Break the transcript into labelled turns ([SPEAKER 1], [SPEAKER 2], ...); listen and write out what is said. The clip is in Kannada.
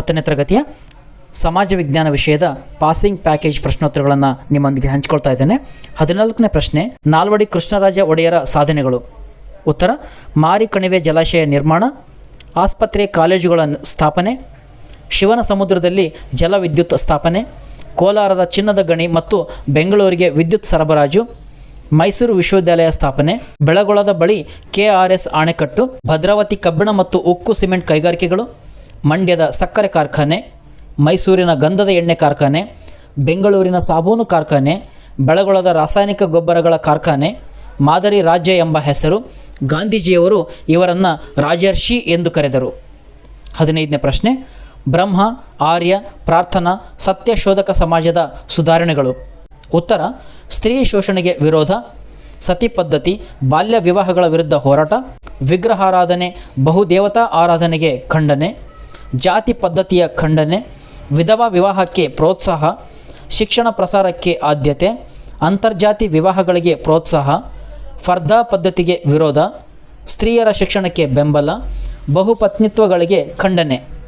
[SPEAKER 1] ಹತ್ತನೇ ತರಗತಿಯ ಸಮಾಜ ವಿಜ್ಞಾನ ವಿಷಯದ ಪಾಸಿಂಗ್ ಪ್ಯಾಕೇಜ್ ಪ್ರಶ್ನೋತ್ತರಗಳನ್ನು ನಿಮ್ಮೊಂದಿಗೆ ಹಂಚಿಕೊಳ್ತಾ ಇದ್ದೇನೆ. ಹದಿನಾಲ್ಕನೇ ಪ್ರಶ್ನೆ, ನಾಲ್ವಡಿ ಕೃಷ್ಣರಾಜ ಒಡೆಯರ ಸಾಧನೆಗಳು. ಉತ್ತರ, ಮಾರಿ ಕಣಿವೆ ಜಲಾಶಯ ನಿರ್ಮಾಣ, ಆಸ್ಪತ್ರೆ ಕಾಲೇಜುಗಳ ಸ್ಥಾಪನೆ, ಶಿವನ ಸಮುದ್ರದಲ್ಲಿ ಜಲವಿದ್ಯುತ್ ಸ್ಥಾಪನೆ, ಕೋಲಾರದ ಚಿನ್ನದ ಗಣಿ ಮತ್ತು ಬೆಂಗಳೂರಿಗೆ ವಿದ್ಯುತ್ ಸರಬರಾಜು, ಮೈಸೂರು ವಿಶ್ವವಿದ್ಯಾಲಯ ಸ್ಥಾಪನೆ, ಬೆಳಗೊಳದ ಬಳಿ ಕೆಆರ್ಎಸ್ ಅಣೆಕಟ್ಟು ಭದ್ರಾವತಿ ಕಬ್ಬಿಣ ಮತ್ತು ಉಕ್ಕು ಸಿಮೆಂಟ್ ಕೈಗಾರಿಕೆಗಳು ಮಂಡ್ಯದ ಸಕ್ಕರೆ ಕಾರ್ಖಾನೆ, ಮೈಸೂರಿನ ಗಂಧದ ಎಣ್ಣೆ ಕಾರ್ಖಾನೆ, ಬೆಂಗಳೂರಿನ ಸಾಬೂನು ಕಾರ್ಖಾನೆ, ಬೆಳಗೊಳದ ರಾಸಾಯನಿಕ ಗೊಬ್ಬರಗಳ ಕಾರ್ಖಾನೆ, ಮಾದರಿ ರಾಜ್ಯ ಎಂಬ ಹೆಸರು ಗಾಂಧೀಜಿಯವರು ಇವರನ್ನು ರಾಜರ್ಷಿ ಎಂದು ಕರೆದರು. ಹದಿನೈದನೇ ಪ್ರಶ್ನೆ, ಬ್ರಹ್ಮ, ಆರ್ಯ, ಪ್ರಾರ್ಥನಾ ಸತ್ಯಶೋಧಕ ಸಮಾಜದ ಸುಧಾರಣೆಗಳು. ಉತ್ತರ, ಸ್ತ್ರೀ ಶೋಷಣೆಗೆ ವಿರೋಧ, ಸತಿ ಪದ್ಧತಿ, ಬಾಲ್ಯ ವಿವಾಹಗಳ ವಿರುದ್ಧ ಹೋರಾಟ, ವಿಗ್ರಹಾರಾಧನೆ, ಬಹುದೇವತಾ ಆರಾಧನೆಗೆ ಖಂಡನೆ. ಜಾತಿ ಪದ್ಧತಿಯ ಖಂಡನೆ, ವಿಧವಾ ವಿವಾಹಕ್ಕೆ ಪ್ರೋತ್ಸಾಹ, ಶಿಕ್ಷಣ ಪ್ರಸಾರಕ್ಕೆ ಆದ್ಯತೆ, ಅಂತರ್ಜಾತಿ ವಿವಾಹಗಳಿಗೆ ಪ್ರೋತ್ಸಾಹ, ಫರ್ದಾ ಪದ್ಧತಿಗೆ ವಿರೋಧ, ಸ್ತ್ರೀಯರ ಶಿಕ್ಷಣಕ್ಕೆ ಬೆಂಬಲ, ಬಹುಪತ್ನಿತ್ವಗಳಿಗೆ ಖಂಡನೆ.